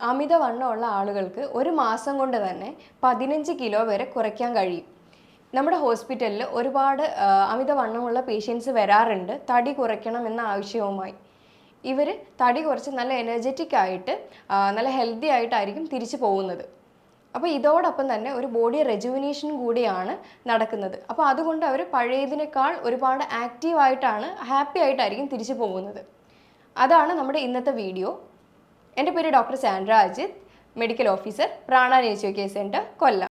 അമിതവണ്ണമുള്ള ആളുകൾക്ക് ഒരു മാസം കൊണ്ട് തന്നെ പതിനഞ്ച് കിലോ വരെ കുറയ്ക്കാൻ കഴിയും. നമ്മുടെ ഹോസ്പിറ്റലിൽ ഒരുപാട് അമിതവണ്ണമുള്ള പേഷ്യൻസ് വരാറുണ്ട്. തടി കുറയ്ക്കണം എന്ന ആവശ്യവുമായി. ഇവർ തടി കുറച്ച് നല്ല എനർജറ്റിക് ആയിട്ട് നല്ല ഹെൽത്തി ആയിട്ടായിരിക്കും തിരിച്ചു പോകുന്നത്. അപ്പോൾ ഇതോടൊപ്പം തന്നെ ഒരു ബോഡി റെജുവിനേഷൻ കൂടിയാണ് നടക്കുന്നത്. അപ്പോൾ അതുകൊണ്ട് അവർ പഴയതിനേക്കാൾ ഒരുപാട് ആക്റ്റീവായിട്ടാണ് ഹാപ്പി ആയിട്ടായിരിക്കും തിരിച്ചു പോകുന്നത്. അതാണ് നമ്മുടെ ഇന്നത്തെ വീഡിയോ എന്റെ പേര് doctor Sandra Ajith medical officer Prana nature care centre Kollam.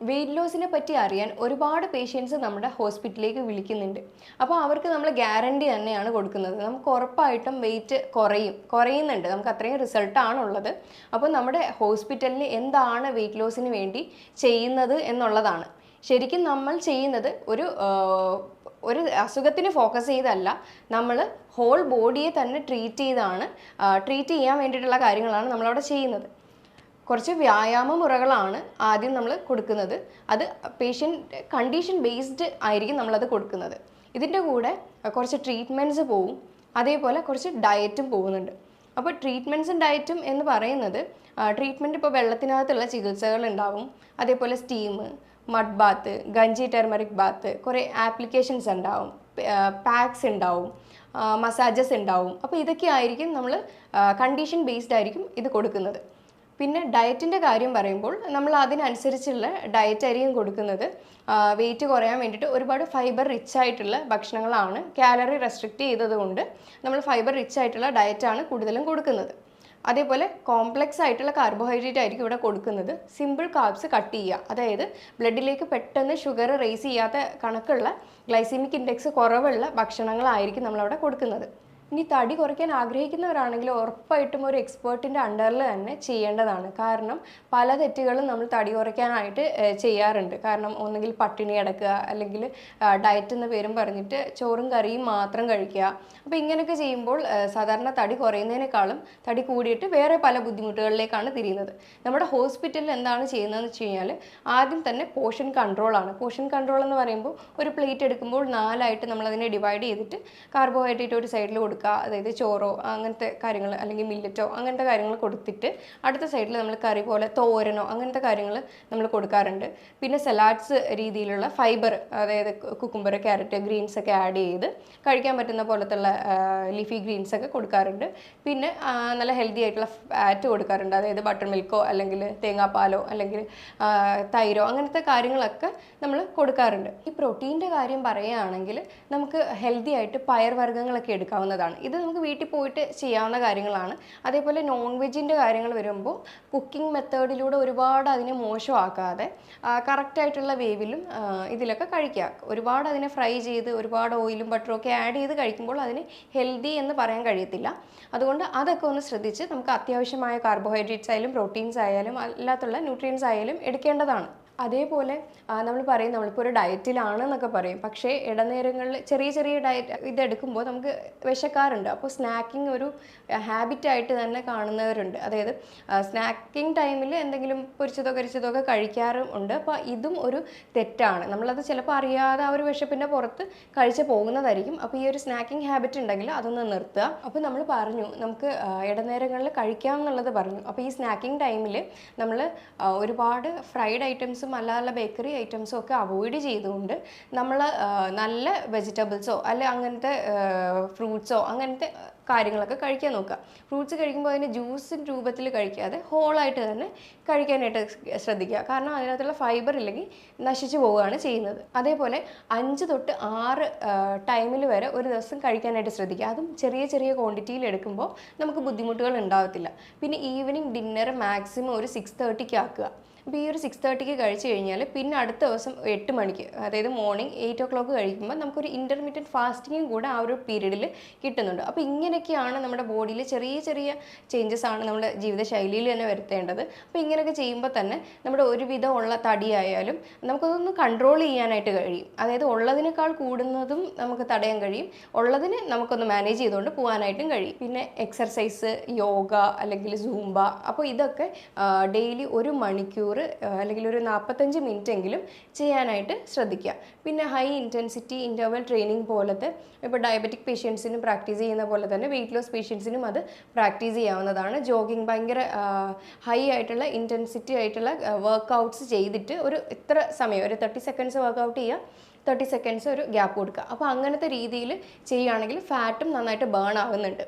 Weight ലോസിനെ പറ്റി അറിയാൻ ഒരുപാട് പേഷ്യൻസ് നമ്മുടെ ഹോസ്പിറ്റലിലേക്ക് വിളിക്കുന്നുണ്ട്. അപ്പോൾ അവർക്ക് നമ്മൾ ഗ്യാരണ്ടി തന്നെയാണ് കൊടുക്കുന്നത്. നമുക്ക് ഉറപ്പായിട്ടും വെയിറ്റ് കുറയും. കുറയുന്നുണ്ട്. നമുക്ക് അത്രയും റിസൾട്ടാണുള്ളത് അപ്പോൾ നമ്മുടെ ഹോസ്പിറ്റലിന് എന്താണ് വെയിറ്റ് ലോസിന് വേണ്ടി ചെയ്യുന്നത് എന്നുള്ളതാണ്. ശരിക്കും നമ്മൾ ചെയ്യുന്നത് ഒരു ഒരു അസുഖത്തിന് ഫോക്കസ് ചെയ്തല്ല നമ്മൾ ഹോൾ ബോഡിയെ തന്നെ ട്രീറ്റ് ചെയ്താണ് ട്രീറ്റ് ചെയ്യാൻ വേണ്ടിയിട്ടുള്ള കാര്യങ്ങളാണ് നമ്മളവിടെ ചെയ്യുന്നത്. കുറച്ച് വ്യായാമ മുറകളാണ് ആദ്യം നമ്മൾ കൊടുക്കുന്നത്. അത് പേഷ്യന്റ് കണ്ടീഷൻ ബേസ്ഡ് ആയിരിക്കും നമ്മളത് കൊടുക്കുന്നത്. ഇതിന്റെ കൂടെ കുറച്ച് ട്രീറ്റ്മെന്റ്സ് പോവും. അതേപോലെ കുറച്ച് ഡയറ്റും പോകുന്നുണ്ട്. അപ്പോൾ ട്രീറ്റ്മെന്റ്സും ഡയറ്റും എന്ന് പറയുന്നത് ട്രീറ്റ്മെന്റ് ഇപ്പോൾ വെള്ളത്തിനകത്തുള്ള ചികിത്സകൾ ഉണ്ടാവും. അതേപോലെ steam mud bath kanji turmeric bath കുറേ ആപ്ലിക്കേഷൻസ് ഉണ്ടാവും. പാക്സ് ഉണ്ടാവും. മസാജസ് ഉണ്ടാവും. അപ്പോൾ ഇതൊക്കെ ആയിരിക്കും നമ്മൾ കണ്ടീഷൻ ബേസ്ഡ് ആയിരിക്കും ഇത് കൊടുക്കുന്നത്. പിന്നെ ഡയറ്റിന്റെ കാര്യം പറയുമ്പോൾ നമ്മൾ അതിനനുസരിച്ചുള്ള ഡയറ്റ് ആയിരിക്കും കൊടുക്കുന്നത്. വെയിറ്റ് കുറയാൻ വേണ്ടിയിട്ട് ഒരുപാട് ഫൈബർ റിച്ച് ആയിട്ടുള്ള ഭക്ഷണങ്ങളാണ്. കാലറി റെസ്ട്രിക്റ്റ് ചെയ്തതുകൊണ്ട് നമ്മൾ ഫൈബർ റിച്ച് ആയിട്ടുള്ള ഡയറ്റാണ് കൂടുതലും കൊടുക്കുന്നത്. അതേപോലെ കോംപ്ലക്സ് ആയിട്ടുള്ള കാർബോഹൈഡ്രേറ്റ് ആയിരിക്കും ഇവിടെ കൊടുക്കുന്നത്. സിമ്പിൾ കാർബ്സ് കട്ട് ചെയ്യുക. അതായത് ബ്ലഡിലേക്ക് പെട്ടെന്ന് ഷുഗർ റേസ് ചെയ്യാത്ത കണക്കുള്ള ഗ്ലൈസീമിക് ഇൻഡെക്സ് കുറവുള്ള ഭക്ഷണങ്ങളായിരിക്കും നമ്മളവിടെ കൊടുക്കുന്നത്. ഇനി തടി കുറയ്ക്കാൻ ആഗ്രഹിക്കുന്നവരാണെങ്കിൽ ഉറപ്പായിട്ടും ഒരു എക്സ്പേർട്ടിന്റെ അണ്ടറിൽ തന്നെ ചെയ്യേണ്ടതാണ്. കാരണം പല തെറ്റുകളും നമ്മൾ തടി കുറയ്ക്കാനായിട്ട് ചെയ്യാറുണ്ട്. കാരണം ഒന്നുകിൽ പട്ടിണി കിടക്കുക അല്ലെങ്കിൽ ഡയറ്റ് എന്ന പേരും പറഞ്ഞിട്ട് ചോറും കറിയും മാത്രം കഴിക്കുക. അപ്പോൾ ഇങ്ങനെയൊക്കെ ചെയ്യുമ്പോൾ സാധാരണ തടി കുറയുന്നതിനേക്കാളും തടി കൂടിയിട്ട് വേറെ പല ബുദ്ധിമുട്ടുകളിലേക്കാണ് തിരിയുന്നത്. നമ്മുടെ ഹോസ്പിറ്റലിൽ എന്താണ് ചെയ്യുന്നതെന്ന് വെച്ച് കഴിഞ്ഞാൽ ആദ്യം തന്നെ പോഷൻ കൺട്രോളാണ് പോഷൻ കൺട്രോൾ എന്ന് പറയുമ്പോൾ ഒരു പ്ലേറ്റ് എടുക്കുമ്പോൾ നാലായിട്ട് നമ്മളതിനെ ഡിവൈഡ് ചെയ്തിട്ട് കാർബോഹൈഡ്രേറ്റ് ഒരു സൈഡിൽ കൊടുക്കുക. അതായത് ചോറോ അങ്ങനത്തെ കാര്യങ്ങൾ അല്ലെങ്കിൽ മില്ലറ്റോ അങ്ങനത്തെ കാര്യങ്ങൾ കൊടുത്തിട്ട് അടുത്ത സൈഡിൽ നമ്മൾ കറി പോലെ തോരനോ അങ്ങനത്തെ കാര്യങ്ങൾ നമ്മൾ കൊടുക്കാറുണ്ട്. പിന്നെ സലാഡ്സ് രീതിയിലുള്ള ഫൈബർ അതായത് കുക്കുംബർ ക്യാരറ്റ് ഗ്രീൻസ് ഒക്കെ ആഡ് ചെയ്ത് കഴിക്കാൻ പറ്റുന്ന പോലത്തുള്ള ലീഫി ഗ്രീൻസ് ഒക്കെ കൊടുക്കാറുണ്ട്. പിന്നെ നല്ല ഹെൽത്തി ആയിട്ടുള്ള ഫാറ്റ് കൊടുക്കാറുണ്ട്. അതായത് ബട്ടർ മിൽക്കോ അല്ലെങ്കിൽ തേങ്ങാപ്പാലോ അല്ലെങ്കിൽ തൈരോ അങ്ങനത്തെ കാര്യങ്ങളൊക്കെ നമ്മൾ കൊടുക്കാറുണ്ട്. ഈ പ്രോട്ടീന്റെ കാര്യം പറയുകയാണെങ്കിൽ നമുക്ക് ഹെൽത്തി ആയിട്ട് പയർ വർഗങ്ങളൊക്കെ എടുക്കാവുന്നതാണ്. ഇത് നമുക്ക് വീട്ടിൽ പോയിട്ട് ചെയ്യാവുന്ന കാര്യങ്ങളാണ്. അതേപോലെ നോൺ വെജിന്റെ കാര്യങ്ങൾ വരുമ്പോൾ കുക്കിംഗ് മെത്തേഡിലൂടെ ഒരുപാട് അതിനെ മോശമാക്കാതെ കറക്റ്റായിട്ടുള്ള വേവിലും ഇതിലൊക്കെ കഴിക്കുക. ഒരുപാട് അതിനെ ഫ്രൈ ചെയ്ത് ഒരുപാട് ഓയിലും ബട്ടറും ഒക്കെ ആഡ് ചെയ്ത് കഴിക്കുമ്പോൾ അതിന് ഹെൽത്തി എന്ന് പറയാൻ കഴിയത്തില്ല. അതുകൊണ്ട് അതൊക്കെ ഒന്ന് ശ്രദ്ധിച്ച് നമുക്ക് അത്യാവശ്യമായ കാർബോഹൈഡ്രേറ്റ്സ് ആയാലും പ്രോട്ടീൻസ് ആയാലും അല്ലാത്തുള്ള ന്യൂട്രിയൻസ് ആയാലും എടുക്കേണ്ടതാണ്. അതേപോലെ നമ്മൾ പറയും നമ്മളിപ്പോൾ ഒരു ഡയറ്റിലാണ് എന്നൊക്കെ പറയും. പക്ഷേ ഇടനേരങ്ങളിൽ ചെറിയ ചെറിയ ഡയറ്റ് ഇതെടുക്കുമ്പോൾ നമുക്ക് വിശക്കാറുണ്ട്. അപ്പോൾ സ്നാക്കിംഗ് ഒരു ഹാബിറ്റായിട്ട് തന്നെ കാണുന്നവരുണ്ട്. അതായത് സ്നാക്കിംഗ് ടൈമിൽ എന്തെങ്കിലും പൊരിച്ചതോ കരിച്ചതോ ഒക്കെ കഴിക്കാറും ഉണ്ട്. അപ്പോൾ ഇതും ഒരു തെറ്റാണ്. നമ്മളത് ചിലപ്പോൾ അറിയാതെ ആ ഒരു വിശപ്പിന്റെ പുറത്ത് കഴിച്ച് പോകുന്നതായിരിക്കും. അപ്പോൾ ഈ ഒരു സ്നാക്കിംഗ് ഹാബിറ്റ് ഉണ്ടെങ്കിൽ അതൊന്ന് നിർത്തുക. അപ്പോൾ നമ്മൾ പറഞ്ഞു നമുക്ക് ഇടനേരങ്ങളിൽ കഴിക്കാം എന്നുള്ളത് പറഞ്ഞു. അപ്പോൾ ഈ സ്നാക്കിംഗ് ടൈമിൽ നമ്മൾ ഒരുപാട് ഫ്രൈഡ് ഐറ്റംസും അല്ലാതെ ബേക്കറി ഐറ്റംസും ഒക്കെ അവോയ്ഡ് ചെയ്തുകൊണ്ട് നമ്മൾ നല്ല വെജിറ്റബിൾസോ അല്ലെ അങ്ങനത്തെ ഫ്രൂട്ട്സോ അങ്ങനത്തെ കാര്യങ്ങളൊക്കെ കഴിക്കാൻ നോക്കുക. ഫ്രൂട്ട്സ് കഴിക്കുമ്പോൾ അതിന് ജ്യൂസ് രൂപത്തിൽ കഴിക്കാതെ ഹോളായിട്ട് തന്നെ കഴിക്കാനായിട്ട് ശ്രദ്ധിക്കുക. കാരണം അതിനകത്തുള്ള ഫൈബർ ഇല്ലെങ്കിൽ നശിച്ചു പോവുകയാണ് ചെയ്യുന്നത്. അതേപോലെ അഞ്ച് തൊട്ട് ആറ് ടൈമിൽ വരെ ഒരു ദിവസം കഴിക്കാനായിട്ട് ശ്രദ്ധിക്കുക. അതും ചെറിയ ചെറിയ ക്വാണ്ടിറ്റിയിൽ എടുക്കുമ്പോൾ നമുക്ക് ബുദ്ധിമുട്ടുകൾ ഉണ്ടാവത്തില്ല. പിന്നെ ഈവനിങ് ഡിന്നർ മാക്സിമം ഒരു സിക്സ് തേർട്ടിക്ക് ആക്കുക. അപ്പോൾ ഈ ഒരു സിക്സ് തേർട്ടിക്ക് കഴിച്ച് കഴിഞ്ഞാൽ പിന്നെ അടുത്ത ദിവസം എട്ട് മണിക്ക് അതായത് മോർണിംഗ് എയ്റ്റ് ഒ ക്ലോക്ക് കഴിക്കുമ്പോൾ നമുക്കൊരു ഇന്റർമീഡിയറ്റ് ഫാസ്റ്റിങ്ങും കൂടെ ആ ഒരു പീരീഡിൽ കിട്ടുന്നുണ്ട്. അപ്പോൾ ഇങ്ങനെയൊക്കെയാണ് നമ്മുടെ ബോഡിയിൽ ചെറിയ ചെറിയ ചേഞ്ചസ് ആണ് നമ്മുടെ ജീവിതശൈലിയിൽ തന്നെ വരുത്തേണ്ടത്. അപ്പോൾ ഇങ്ങനെയൊക്കെ ചെയ്യുമ്പോൾ തന്നെ നമ്മുടെ ഒരുവിധം ഉള്ള തടിയായാലും നമുക്കതൊന്ന് കൺട്രോൾ ചെയ്യാനായിട്ട് കഴിയും. അതായത് ഉള്ളതിനേക്കാൾ കൂടുന്നതും നമുക്ക് തടയാൻ കഴിയും. ഉള്ളതിന് നമുക്കൊന്ന് മാനേജ് ചെയ്തുകൊണ്ട് പോകാനായിട്ടും കഴിയും. പിന്നെ എക്സർസൈസ് യോഗ അല്ലെങ്കിൽ സൂംബ അപ്പോൾ ഇതൊക്കെ ഡെയിലി ഒരു മണിക്കൂർ മണിക്കൂർ അല്ലെങ്കിൽ ഒരു നാൽപ്പത്തഞ്ച് മിനിറ്റ് എങ്കിലും ചെയ്യാനായിട്ട് ശ്രദ്ധിക്കുക. പിന്നെ ഹൈ ഇന്റൻസിറ്റി ഇന്റർവൽ ട്രെയിനിങ് പോലത്തെ ഇപ്പോൾ ഡയബറ്റിക് പേഷ്യൻസിനും പ്രാക്ടീസ് ചെയ്യുന്ന പോലെ തന്നെ വെയിറ്റ് ലോസ് പേഷ്യൻസിനും അത് പ്രാക്ടീസ് ചെയ്യാവുന്നതാണ്. ജോഗിങ് ഭയങ്കര ഹൈ ആയിട്ടുള്ള ഇന്റൻസിറ്റി ആയിട്ടുള്ള വർക്കൗട്ട്സ് ചെയ്തിട്ട് ഒരു ഇത്ര സമയം ഒരു തേർട്ടി സെക്കൻഡ്സ് വർക്കൗട്ട് ചെയ്യുക തേർട്ടി സെക്കൻഡ്സ് ഒരു ഗ്യാപ്പ് കൊടുക്കുക. അപ്പോൾ അങ്ങനത്തെ രീതിയിൽ ചെയ്യുകയാണെങ്കിൽ ഫാറ്റും നന്നായിട്ട് ബേൺ ആവുന്നുണ്ട്.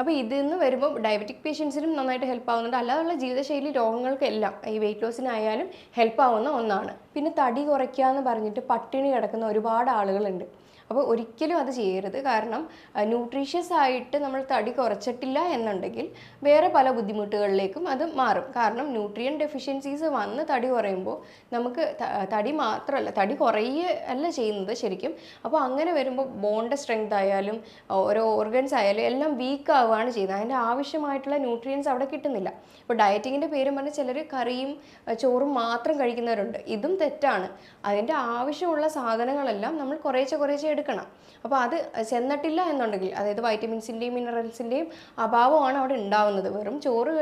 അപ്പോൾ ഇതിൽ നിന്ന് വരുമ്പോൾ ഡയബറ്റിക് പേഷ്യൻസിനും നന്നായിട്ട് ഹെൽപ്പ് ആവുന്നുണ്ട്. അല്ലാതെയുള്ള ജീവിതശൈലി രോഗങ്ങൾക്കെല്ലാം ഈ വെയിറ്റ് ലോസിനായാലും ഹെൽപ്പ് ആവുന്ന ഒന്നാണ്. പിന്നെ തടി കുറയ്ക്കുക എന്ന് പറഞ്ഞിട്ട് പട്ടിണി കിടക്കുന്ന ഒരുപാട് ആളുകളുണ്ട്. അപ്പോൾ ഒരിക്കലും അത് ചെയ്യരുത്. കാരണം ന്യൂട്രീഷ്യസ് ആയിട്ട് നമ്മൾ തടി കുറച്ചിട്ടില്ല എന്നുണ്ടെങ്കിൽ വേറെ പല ബുദ്ധിമുട്ടുകളിലേക്കും അത് മാറും. കാരണം ന്യൂട്രിയൻ ഡെഫിഷ്യൻസീസ് വന്ന് തടി കുറയുമ്പോൾ നമുക്ക് തടി മാത്രമല്ല തടി കുറയുക അല്ല ചെയ്യുന്നത് ശരിക്കും. അപ്പോൾ അങ്ങനെ വരുമ്പോൾ ബോണിന്റെ സ്ട്രെങ്ത് ആയാലും ഓരോ ഓർഗൻസ് ആയാലും എല്ലാം വീക്ക് ആവുകയാണ് ചെയ്യുന്നത്. അതിന്റെ ആവശ്യമായിട്ടുള്ള ന്യൂട്രിയൻസ് അവിടെ കിട്ടുന്നില്ല. ഇപ്പോൾ ഡയറ്റിങ്ങിന്റെ പേരും പറഞ്ഞ് ചിലർ കറിയും ചോറും മാത്രം കഴിക്കുന്നവരുണ്ട്. ഇതും തെറ്റാണ്. അതിന്റെ ആവശ്യമുള്ള സാധനങ്ങളെല്ലാം നമ്മൾ കുറേശ്ശെ കുറേശ്ശെ എടുക്കണം. അപ്പോൾ അത് ചെന്നിട്ടില്ല എന്നുണ്ടെങ്കിൽ അതായത് വൈറ്റമിൻസിന്റെയും മിനറൽസിന്റെയും അഭാവമാണ് അവിടെ ഉണ്ടാവുന്നത്. വെറും ചോറ്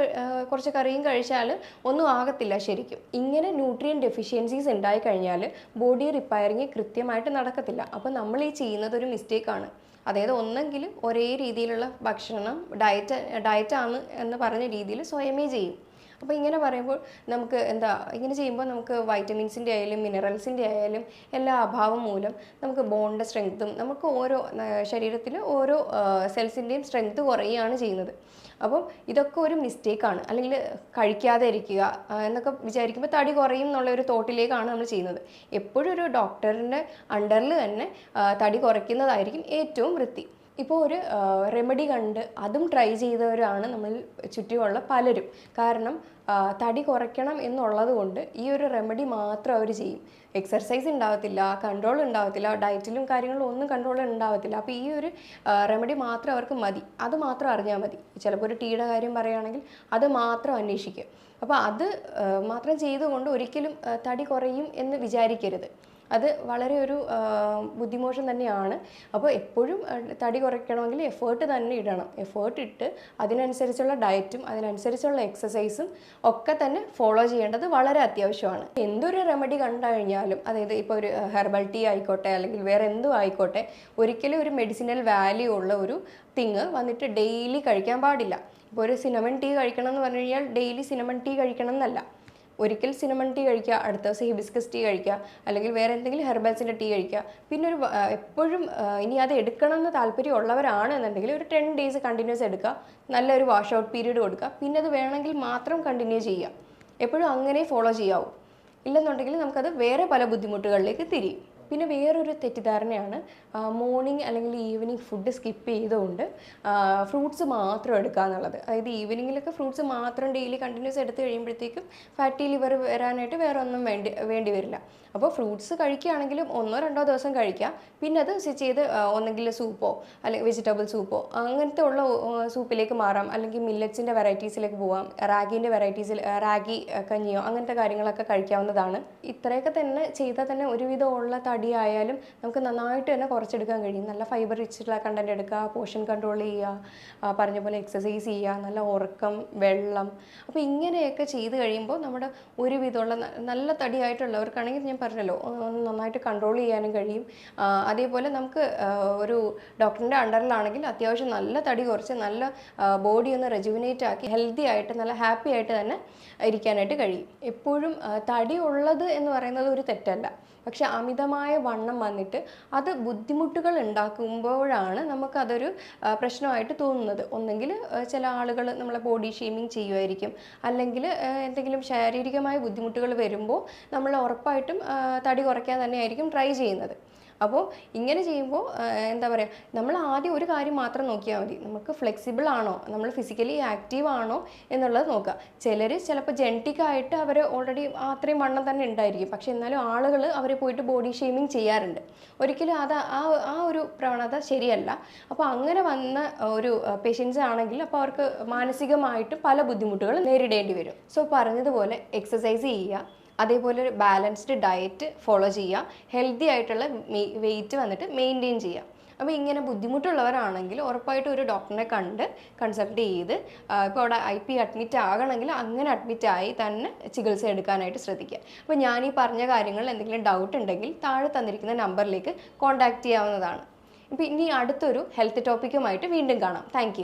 കുറച്ച് കറിയും കഴിച്ചാൽ ഒന്നും ആകത്തില്ല ശരിക്കും. ഇങ്ങനെ ന്യൂട്രിയൻ ഡെഫിഷ്യൻസീസ് ഉണ്ടായി കഴിഞ്ഞാൽ ബോഡി റിപ്പയറിങ് കൃത്യമായിട്ട് നടക്കത്തില്ല. അപ്പോൾ നമ്മൾ ഈ ചെയ്യുന്നത് ഒരു മിസ്റ്റേക്കാണ്. അതായത് ഒന്നെങ്കിൽ ഒരേ രീതിയിലുള്ള ഭക്ഷണം ഡയറ്റ് ഡയറ്റാണ് എന്ന് പറഞ്ഞ രീതിയിൽ സ്വയമേ ചെയ്യും. അപ്പോൾ ഇങ്ങനെ പറയുമ്പോൾ നമുക്ക് എന്താ ഇങ്ങനെ ചെയ്യുമ്പോൾ നമുക്ക് വൈറ്റമിൻസിന്റെ ആയാലും മിനറൽസിന്റെ ആയാലും എല്ലാ അഭാവം മൂലം നമുക്ക് ബോണിന്റെ സ്ട്രെങ്ത്തും നമുക്ക് ഓരോ ശരീരത്തിൽ ഓരോ സെൽസിന്റെയും സ്ട്രെങ്ത്ത് കുറയുകയാണ് ചെയ്യുന്നത്. അപ്പം ഇതൊക്കെ ഒരു മിസ്റ്റേക്കാണ് അല്ലെങ്കിൽ കഴിക്കാതെ ഇരിക്കുക എന്നൊക്കെ വിചാരിക്കുമ്പോൾ തടി കുറയും എന്നുള്ള ഒരു തോട്ടിലേക്കാണ് നമ്മൾ ചെയ്യുന്നത്. എപ്പോഴും ഒരു ഡോക്ടറിന്റെ അണ്ടറിൽ തന്നെ തടി കുറയ്ക്കുന്നതായിരിക്കും ഏറ്റവും വൃത്തി. ഇപ്പോൾ ഒരു റെമഡി കണ്ട് അതും ട്രൈ ചെയ്തവരാണ് നമ്മൾ ചുറ്റുമുള്ള പലരും. കാരണം തടി കുറയ്ക്കണം എന്നുള്ളത് കൊണ്ട് ഈ ഒരു റെമഡി മാത്രം അവർ ചെയ്യും. എക്സർസൈസ് ഉണ്ടാവത്തില്ല കൺട്രോൾ ഉണ്ടാവത്തില്ല ഡയറ്റിലും കാര്യങ്ങളും ഒന്നും കൺട്രോൾ ഉണ്ടാവത്തില്ല അപ്പോൾ ഈ ഒരു റെമഡി മാത്രം അവർക്ക് മതി. അത് മാത്രം അറിഞ്ഞാൽ മതി. ചിലപ്പോൾ ഒരു ടീയുടെ കാര്യം പറയുകയാണെങ്കിൽ അത് മാത്രം അന്വേഷിക്കുക. അപ്പോൾ അത് മാത്രം ചെയ്തുകൊണ്ട് ഒരിക്കലും തടി കുറയും എന്ന് വിചാരിക്കരുത്. അത് വളരെ ഒരു ബുദ്ധിമോശം തന്നെയാണ്. അപ്പോൾ എപ്പോഴും തടി കുറയ്ക്കണമെങ്കിൽ എഫേർട്ട് തന്നെ ഇടണം. എഫേർട്ട് ഇട്ട് അതിനനുസരിച്ചുള്ള ഡയറ്റും അതിനനുസരിച്ചുള്ള എക്സസൈസും ഒക്കെ തന്നെ ഫോളോ ചെയ്യേണ്ടത് വളരെ അത്യാവശ്യമാണ്. എന്തൊരു റെമഡി കണ്ടു കഴിഞ്ഞാലും അതായത് ഇപ്പോൾ ഒരു ഹെർബൽ ടീ ആയിക്കോട്ടെ അല്ലെങ്കിൽ വേറെ എന്തും ആയിക്കോട്ടെ ഒരിക്കലും ഒരു മെഡിസിനൽ വാല്യൂ ഉള്ള ഒരു തിങ് വന്നിട്ട് ഡെയിലി കഴിക്കാൻ പാടില്ല. ഇപ്പോൾ ഒരു സിനമൺ ടീ കഴിക്കണം എന്ന് പറഞ്ഞു കഴിഞ്ഞാൽ ഡെയിലി സിനമൺ ടീ കഴിക്കണം എന്നല്ല ഒരിക്കൽ സിനമൺ ടീ കഴിക്കുക അടുത്ത ദിവസം ഹിബിസ്കസ് ടീ കഴിക്കുക അല്ലെങ്കിൽ വേറെ എന്തെങ്കിലും ഹെർബൽസിന്റെ ടീ കഴിക്കുക. പിന്നെ ഒരു എപ്പോഴും ഇനി അത് എടുക്കണം എന്ന് താല്പര്യമുള്ളവരാണ് എന്നുണ്ടെങ്കിൽ ഒരു ടെൻ ഡേയ്സ് കണ്ടിന്യൂസ് എടുക്കുക. നല്ലൊരു വാഷ് ഔട്ട് പീരീഡ് കൊടുക്കുക. പിന്നെ അത് വേണമെങ്കിൽ മാത്രം കണ്ടിന്യൂ ചെയ്യുക. എപ്പോഴും അങ്ങനെ ഫോളോ ചെയ്യാവൂ. ഇല്ലെന്നുണ്ടെങ്കിൽ നമുക്കത് വേറെ പല ബുദ്ധിമുട്ടുകളിലേക്ക് തിരിയും. പിന്നെ വേറൊരു തെറ്റിദ്ധാരണയാണ് മോർണിംഗ് അല്ലെങ്കിൽ ഈവനിങ് ഫുഡ് സ്കിപ്പ് ചെയ്തുകൊണ്ട് ഫ്രൂട്ട്സ് മാത്രം എടുക്കുക എന്നുള്ളത്. അതായത് ഈവനിങ്ങിലൊക്കെ ഫ്രൂട്ട്സ് മാത്രം ഡെയിലി കണ്ടിന്യൂസ് എടുത്ത് കഴിയുമ്പോഴത്തേക്കും ഫാറ്റി ലിവർ വരാനായിട്ട് വേറെ ഒന്നും വേണ്ടി വേണ്ടി വരില്ല. അപ്പോൾ ഫ്രൂട്ട്സ് കഴിക്കുകയാണെങ്കിലും ഒന്നോ രണ്ടോ ദിവസം കഴിക്കുക. പിന്നെ അത് സ്വിച്ച് ചെയ്ത് ഒന്നെങ്കിൽ സൂപ്പോ അല്ലെങ്കിൽ വെജിറ്റബിൾ സൂപ്പോ അങ്ങനത്തെ ഉള്ള സൂപ്പിലേക്ക് മാറാം. അല്ലെങ്കിൽ മില്ലറ്റ്സിന്റെ വെറൈറ്റീസിലേക്ക് പോവാം. റാഗിന്റെ വെറൈറ്റീസിൽ റാഗി കഞ്ഞിയോ അങ്ങനത്തെ കാര്യങ്ങളൊക്കെ കഴിക്കാവുന്നതാണ്. ഇത്രയൊക്കെ തന്നെ ചെയ്താൽ തന്നെ ഒരുവിധമുള്ള തടി ആയാലും നമുക്ക് നന്നായിട്ട് തന്നെ കുറച്ചെടുക്കാൻ കഴിയും. നല്ല ഫൈബർ റിച്ചുള്ള കണ്ടന്റ് എടുക്കുക പോഷൻ കൺട്രോൾ ചെയ്യുക പറഞ്ഞ പോലെ എക്സസൈസ് ചെയ്യുക നല്ല ഉറക്കം വെള്ളം. അപ്പോൾ ഇങ്ങനെയൊക്കെ ചെയ്ത് കഴിയുമ്പോൾ നമ്മുടെ ഒരുവിധമുള്ള വിധമുള്ള നല്ല തടിയായിട്ടുള്ളവർക്കാണെങ്കിൽ ഞാൻ പറഞ്ഞല്ലോ നന്നായിട്ട് കൺട്രോൾ ചെയ്യാനും കഴിയും. അതേപോലെ നമുക്ക് ഒരു ഡോക്ടറിന്റെ അണ്ടറിലാണെങ്കിൽ അത്യാവശ്യം നല്ല തടി കുറച്ച് നല്ല ബോഡി ഒന്ന് റെജുവിനേറ്റ് ആക്കി ഹെൽത്തി ആയിട്ട് നല്ല ഹാപ്പി ആയിട്ട് തന്നെ ഇരിക്കാനായിട്ട് കഴിയും. എപ്പോഴും തടി ഉള്ളത് എന്ന് പറയുന്നത് ഒരു തെറ്റല്ല. പക്ഷെ അമിതമായ വണ്ണം വന്നിട്ട് അത് ബുദ്ധിമുട്ടുകൾ ഉണ്ടാക്കുമ്പോഴാണ് നമുക്കതൊരു പ്രശ്നമായിട്ട് തോന്നുന്നത്. ഒന്നെങ്കിൽ ചില ആളുകൾ നമ്മളെ ബോഡി ഷെയ്മിങ് ചെയ്യുമായിരിക്കും അല്ലെങ്കിൽ എന്തെങ്കിലും ശാരീരികമായ ബുദ്ധിമുട്ടുകൾ വരുമ്പോൾ നമ്മൾ ഉറപ്പായിട്ടും തടി കുറയ്ക്കാൻ തന്നെയായിരിക്കും ട്രൈ ചെയ്യുന്നത്. അപ്പോൾ ഇങ്ങനെ ചെയ്യുമ്പോൾ എന്താ പറയുക നമ്മൾ ആദ്യം ഒരു കാര്യം മാത്രം നോക്കിയാൽ മതി. നമുക്ക് ഫ്ലെക്സിബിൾ ആണോ? നമ്മൾ ഫിസിക്കലി ആക്റ്റീവ് ആണോ എന്നുള്ളത് നോക്കുക ചിലർ ചിലപ്പോൾ ജെനറ്റിക് ആയിട്ട് അവർ ഓൾറെഡി അത്രയും വണ്ണം തന്നെ ഉണ്ടായിരിക്കും. പക്ഷെ എന്നാലും ആളുകൾ അവരെ പോയിട്ട് ബോഡി ഷെയ്മിങ് ചെയ്യാറുണ്ട്. ഒരിക്കലും അത് ആ ആ ഒരു പ്രവണത ശരിയല്ല. അപ്പോൾ അങ്ങനെ വന്ന ഒരു പേഷ്യൻസ് ആണെങ്കിൽ അപ്പോൾ അവർക്ക് മാനസികമായിട്ട് പല ബുദ്ധിമുട്ടുകൾ നേരിടേണ്ടി വരും. സോ പറഞ്ഞതുപോലെ എക്സസൈസ് ചെയ്യുക അതേപോലെ ഒരു ബാലൻസ്ഡ് ഡയറ്റ് ഫോളോ ചെയ്യുക ഹെൽത്തി ആയിട്ടുള്ള വെയിറ്റ് വന്നിട്ട് മെയിന്റെയിൻ ചെയ്യുക അപ്പോൾ ഇങ്ങനെ ബുദ്ധിമുട്ടുള്ളവരാണെങ്കിൽ ഉറപ്പായിട്ടും ഒരു ഡോക്ടറിനെ കണ്ട് കൺസൾട്ട് ചെയ്ത് ഇപ്പോൾ അവിടെ ഐ പി അഡ്മിറ്റ് ആകണമെങ്കിൽ അങ്ങനെ അഡ്മിറ്റ് ആയി തന്നെ ചികിത്സ എടുക്കാനായിട്ട് ശ്രദ്ധിക്കുക. അപ്പോൾ ഞാൻ ഈ പറഞ്ഞ കാര്യങ്ങളിൽ എന്തെങ്കിലും ഡൗട്ട് ഉണ്ടെങ്കിൽ താഴെ തന്നിരിക്കുന്ന നമ്പറിലേക്ക് കോൺടാക്റ്റ് ചെയ്യാവുന്നതാണ്. ഇപ്പം ഇനി അടുത്തൊരു ഹെൽത്ത് ടോപ്പിക്കുമായിട്ട് വീണ്ടും കാണാം. താങ്ക്